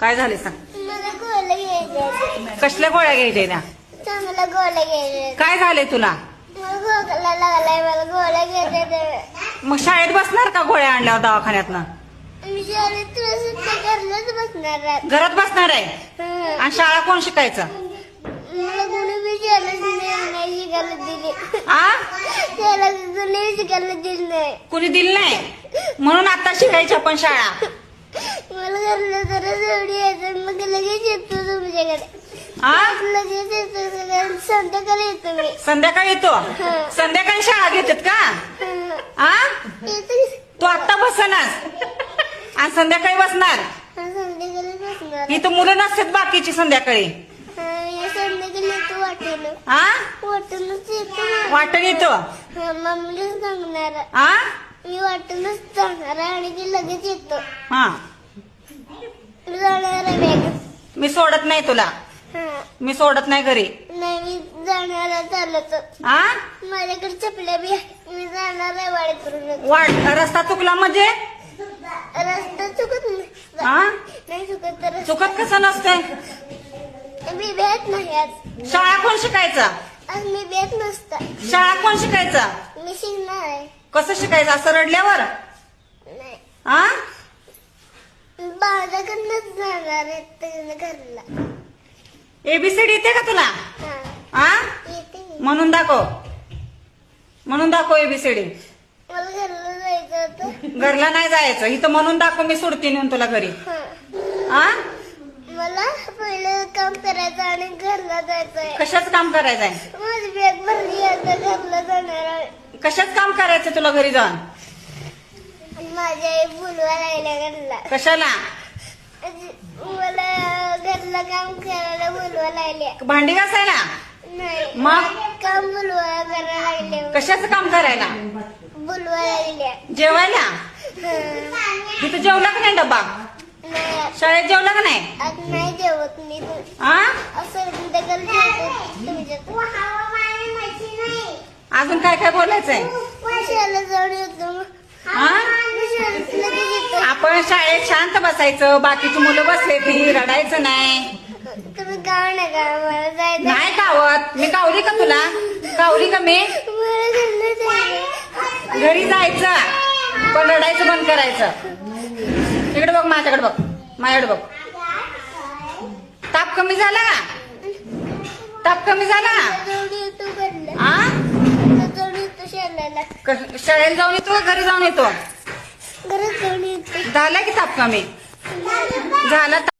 काय झाले सांग. मला गोळ्या घ्यायच्या कसल्या गोळ्या घ्यायच्या त्या चांगला गोळ्या घ्यायच्या काय झाले तुला? मला गोळा लागलाय मला गोळ्या घ्यायच्या मग शाळेत बसणार का गोळ्या आणल्यावर दवाखान्यातनं? मी शाळेत तुला सुद्धा घरलाच बसणार आहे. घरात बसणार आहे? हं. आणि शाळा कोण शिकायचं? मला कोणी विचारलंच नाही नाही शिकायला दिली. आ? त्याला कोणी शिकायला दिली नाही. कुणी दिली नाही? म्हणून आता शिकायची आपण शाळा. मग लगेच येतो तुमच्याकडे. आ लगेच येतो सगळ्यांना संध्याकाळी येतो मी. संध्याकाळी येतो? संध्याकाळी शाळा घेतात का? हं. आ? येतो तू आत्ता बसनास. आणि संध्याकाळी बसणार? संध्याकाळी बसणार. इथं मुलं नसतात बाकीची संध्याकाळी. हं, संध्याकाळी येतो वाटेल आ? वाटूनच येतो वाटण येतो? मम्मीलाच सांगणार. आ? मी वाटूनच सांगणार आणि ती लगेच येतो. हा. जाणार आहे बॅग मी सोडत नाही तुला. हं. मी सोडत नाही घरी. नाही मी जाणार आहे चालत. आ? माझ्याकडे चपल्या बी. मी जाणार आहे वाडे करून वाट रस्ता चुकला म्हणजे? रस्ता चुकत नाही. नाही चुकत तर चुकत कसं नसतंय? मी भेट नाही आज शाळा कोण शिकायचं? आज मी भेट नसता शाळा कोण शिकायचं? मी शिकणार आहे. कसं शिकायचं? असं रडल्यावर? नाही. आ? बाळाकडनंच जाणार आहे त्याच्या घरला एबीसीडी येते का तुला? हा आ? येते मी. म्हणून दाखव. म्हणून दाखव एबीसीडी. मला घरला जायचं होतं घरला नाही जायचं. इथं म्हणून दाखव मी सोडते नेऊन तुला घरी. हा मला पहिलं काम करायचं आणि घरला जायचंय. कशाच काम करायचंय? माझी बॅग भरली आता घरला जाणार आहे. कशाच काम करायचं तुला घरी जाऊन? माझ्या आई बोलवा लागल्या घरला. कशाला? मला घरला काम करायला बोलवा लागल्या भांडी घासायला? नाही मग? काम बोलवा करायला लागले कशाचं काम करायला? बोलवा लागल्या जेवायला? हं. तिथं जेवला का नाही डब्बा? नाही. शाळेत जेवला का नाही? आज नाही जेवत मी आ? असं संध्याकाळी जेवतो तुमच्यात. अजून काय काय बोलायचंय शाळेला जाऊन येतो. मग. आ मी शाळेत लगेच येतो आपण शाळेत शांत बसायचं बाकीची मुलं बसले ती रडायचं नाही. तुम्ही गाव जायचं. नाही कावत मी कावली का तुला? कावली का मी? मला घरला जायचं. घरी जायचं पण रडायचं बंद करायचं. इकडे बघ माझ्याकडे बघ. माझ्याकडे बघ. ताप कमी झाला ताप कमी झाला आ? येतो शाळेला. जाऊन येतो का? घरी जाऊन येतो? घरात जाऊन येतो झाला की ताप कमी झाला